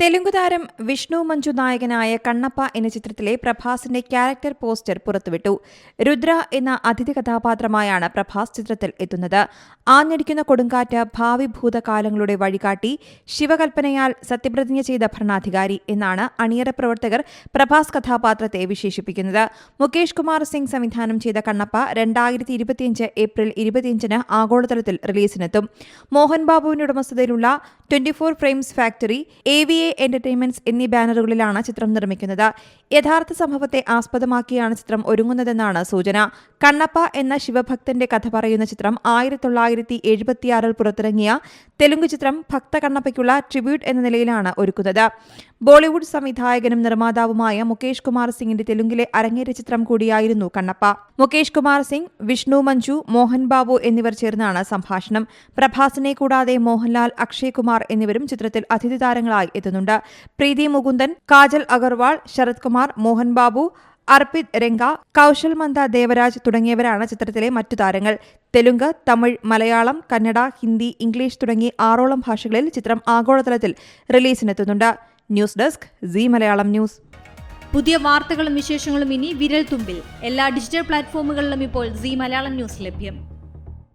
തെലുങ്ക് താരം വിഷ്ണു മഞ്ജു നായകനായ കണ്ണപ്പ എന്ന ചിത്രത്തിലെ പ്രഭാസിന്റെ ക്യാരക്ടർ പോസ്റ്റർ പുറത്തുവിട്ടു. രുദ്ര എന്ന അതിഥി കഥാപാത്രമായാണ് പ്രഭാസ് ചിത്രത്തിൽ എത്തുന്നത്. ആഞ്ഞടിക്കുന്ന കൊടുങ്കാറ്റ് ഭാവി ഭൂതകാലങ്ങളുടെ വഴികാട്ടി ശിവകൽപ്പനയാൽ സത്യപ്രതിജ്ഞ ചെയ്ത ഭരണാധികാരി എന്നാണ് അണിയറ പ്രവർത്തകർ പ്രഭാസ് കഥാപാത്രത്തെ വിശേഷിപ്പിക്കുന്നത്. മുകേഷ് കുമാർ സിംഗ് സംവിധാനം ചെയ്ത കണ്ണപ്പ രണ്ടായിരത്തി ഇരുപത്തിയഞ്ച് ഏപ്രിൽ ഇരുപത്തിയഞ്ചിന് ആഗോളതലത്തിൽ റിലീസിനെത്തും. മോഹൻ ബാബുവിന്റെ ഉടമസ്ഥതയിലുള്ള twenty four frames factory A V A entertainments എന്നീ ബാനറുകളിലാണ് ചിത്രം നിർമ്മിക്കുന്നത്. യഥാർത്ഥ സംഭവത്തെ ആസ്പദമാക്കിയാണ് ചിത്രം ഒരുങ്ങുന്നതെന്നാണ് സൂചന. കണ്ണപ്പ എന്ന ശിവഭക്തന്റെ കഥ പറയുന്ന ചിത്രം ആയിരത്തി തൊള്ളായിരത്തി എഴുപത്തിയാറിൽ പുറത്തിറങ്ങിയ തെലുങ്ക് ചിത്രം ഭക്ത കണ്ണപ്പയ്ക്കുള്ള ട്രിബ്യൂട്ട് എന്ന നിലയിലാണ് ഒരുക്കുന്നത്. ബോളിവുഡ് സംവിധായകനും നിർമ്മാതാവുമായ മുകേഷ് കുമാർ സിംഗിന്റെ തെലുങ്കിലെ അരങ്ങേറ്റ ചിത്രം കൂടിയായിരുന്നു കണ്ണപ്പ. മുകേഷ് കുമാർ സിംഗ് വിഷ്ണു മഞ്ജു മോഹൻ ബാബു എന്നിവർ ചേർന്നാണ് സംഭാഷണം. പ്രഭാസിനെ കൂടാതെ മോഹൻലാൽ അക്ഷയ് കുമാർ എന്നിവരും ചിത്രത്തിൽ അതിഥി താരങ്ങളായി എത്തുന്നുണ്ട്. പ്രീതി മുകുന്ദൻ കാജൽ അഗർവാൾ ശരത് കുമാർ മോഹൻ ബാബു അർപ്പിത് രംഗ കൗശൽ മന്ദ ദേവരാജ് തുടങ്ങിയവരാണ് ചിത്രത്തിലെ മറ്റു താരങ്ങൾ. തെലുങ്ക് തമിഴ് മലയാളം കന്നഡ ഹിന്ദി ഇംഗ്ലീഷ് തുടങ്ങി ആറോളം ഭാഷകളിൽ ചിത്രം ആഗോളതലത്തിൽ റിലീസിനെത്തുന്നുണ്ട്. News desk C Malayalam news. പുതിയ വാർത്തകളും വിശേഷങ്ങളും ഇനി വിരൽ തുമ്പിൽ എല്ലാ ഡിജിറ്റൽ പ്ലാറ്റ്ഫോമുകളിലും ഇപ്പോൾ സി മലയാളം ന്യൂസ് ലഭ്യം.